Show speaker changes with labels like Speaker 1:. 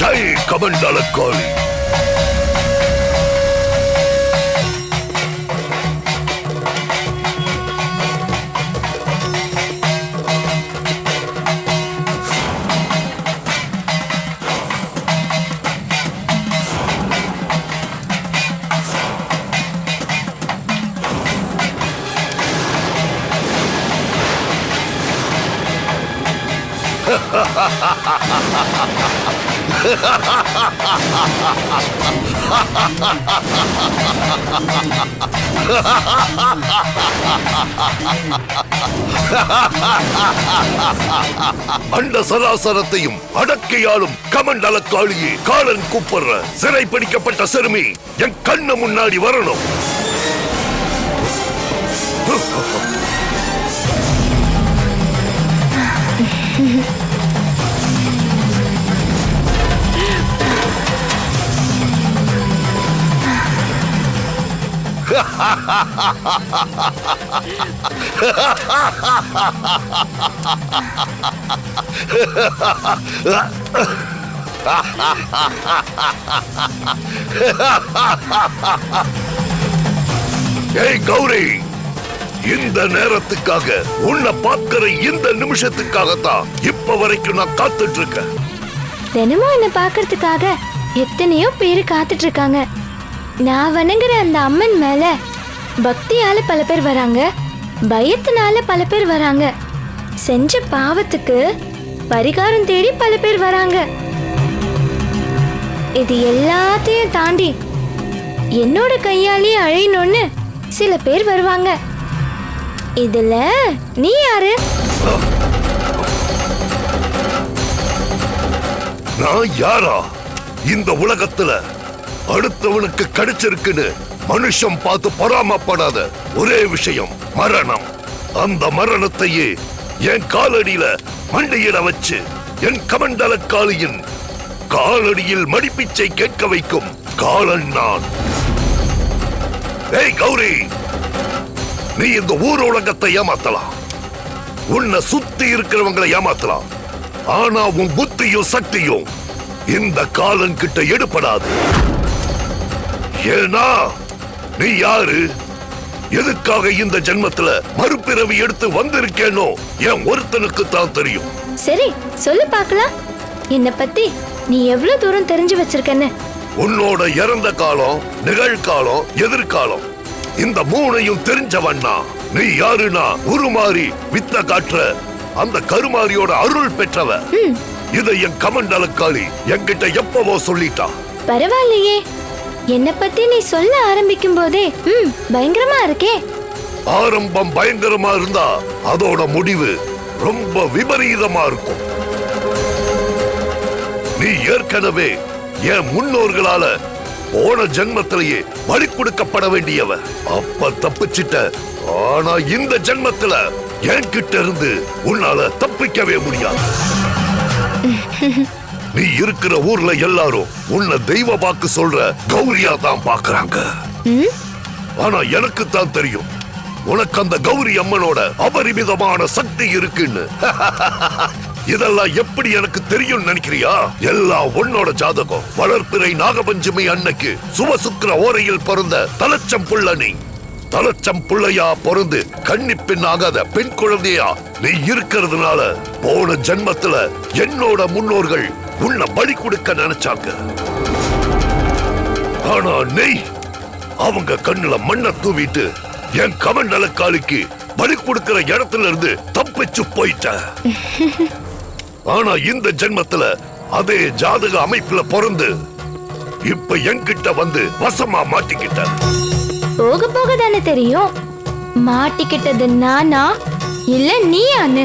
Speaker 1: ஜெய் கமண்டலக்காளி அண்ட சராசரத்தையும் அடக்கையாளும் கமண்டலக்காளியே காலன் கூப்பிடுற சிறை பிடிக்கப்பட்ட சிறுமி என் கண்ணு முன்னாடி வரணும். ஏய் கௌரி இந்த நேரத்துக்காக உன்னை பார்க்கிற இந்த நிமிஷத்துக்காகத்தான் இப்ப வரைக்கும் நான் காத்துட்டு இருக்கேன்.
Speaker 2: தினமும் என்ன பார்க்கறதுக்காக எத்தனையோ பேர் காத்துட்டு இருக்காங்க. நான் வணங்குற அந்த அம்மன் மேல பக்தியால பல பேர் வராங்க பயத்தினால பல பேர் வராங்க. செஞ்ச பாவத்துக்கு பரிகாரம் தேடி பல பேர் வராங்க. இது எல்லாத்தையும் தாண்டி என்னோட கையாலேயே அழையணும்னு சில பேர் வருவாங்க. இதுல நீ யாரு?
Speaker 1: நான் யாரா? இந்த உலகத்துல அடுத்தவனுக்கு கிடைச்சிருக்குன்னு மனுஷன் பார்த்து பொறாமப்படாத ஒரே விஷயம் மரணம். அந்த மரணத்தையே என் காலடியில மண்டியிட வச்சு என் கமண்டல காளியின் காலடியில் மடிப்பிச்சை கேட்க வைக்கும் காலன் நான். ஏய் கௌரி! நீ இந்த ஊர் உலகத்தை ஏமாத்தலாம். உன்னை சுத்தி இருக்கிறவங்களை ஏமாத்தலாம். ஆனா உன் புத்தியும் சக்தியும் இந்த காலன் கிட்ட எடுபடாது. ஏன்னா நீ யாரு? எதுக்காக இந்த ஜென்மத்துல மறுபிறவி எடுத்து வந்திருக்கேனோ என் ஒருத்தனுக்கு தான் தெரியும்.
Speaker 2: சரி சொல்லு பார்க்கலாம் என்னை பத்தி நீ எவ்வளவு தூரம் தெரிஞ்சு வச்சிருக்கன்னு.
Speaker 1: உன்னோட இறந்த காலம் நிகழ்காலம் எதிர்காலம். இந்த மூணையும் தெரிஞ்சவண்ணா நீ யாருனா உருமாறி வித்த காட்டுற அந்த கருமாரியோட அருள் பெற்றவ. இதை என் கமண்டலக்காளி என்கிட்ட எப்பவோ சொல்லிட்டா.
Speaker 2: பரவாயில்லையே. என்னை பத்தி நீ சொல்ல ஆரம்பிக்கும் போதே ம் பயங்கரமா இருக்கே.
Speaker 1: ஆரம்பம் பயங்கரமா இருந்தா அதோட முடிவு ரொம்ப விபரீதமா இருக்கும். நீ ஏற்கனவே என் முன்னோர்களால போன ஜென்மத்திலேயே பலி கொடுக்கப்பட வேண்டியவ. அப்ப தப்பிச்சிட்ட. ஆனா இந்த ஜென்மத்துல என்கிட்ட இருந்து உன்னால தப்பிக்கவே முடியாது. நீ இருக்கிற ஊர்ல எல்லாரும் உன்னை தெய்வ வாக்கு சொல்ற கௌரியா தான் பாக்குறாங்க. ஆனா எனக்கு தான் தெரியும். உனக்கு அந்த கௌரி அம்மனோட அபரிமிதமான சக்தி இருக்குன்னு. இதெல்லாம் எப்படி எனக்கு தெரியும் நினைக்கிறியா? எல்லாம் உன்னோட ஜாதகம் வளர்ப்பிறை நாகபஞ்சமி அன்னைக்கு சுபசுக்கிர ஓரையில் பிறந்த தலச்சம் புள்ள நீ. தலச்சம் புள்ளையா பிறந்து கன்னி பெண் ஆகாத பெண் குழந்தையா நீ இருக்கிறதுனால போன ஜென்மத்துல என்னோட முன்னோர்கள் உன்னை பலி கொடுக்க நினைச்சாங்க. ஆனா நெய் அவங்க கண்ணுல மண்ணை தூவிட்டு என் கமன் நலக்காலிக்கு பலி கொடுக்கிற இடத்துல இருந்து தப்பிச்சு போயிட்ட. ஆனா இந்த ஜென்மத்துல அதே ஜாதக அமைப்புல பிறந்து இப்ப என்கிட்ட வந்து வசமா மாட்டிக்கிட்ட.
Speaker 2: போக போக தானே தெரியும்? மாட்டிக்கிட்டது நானா? இல்ல நீயான்னு?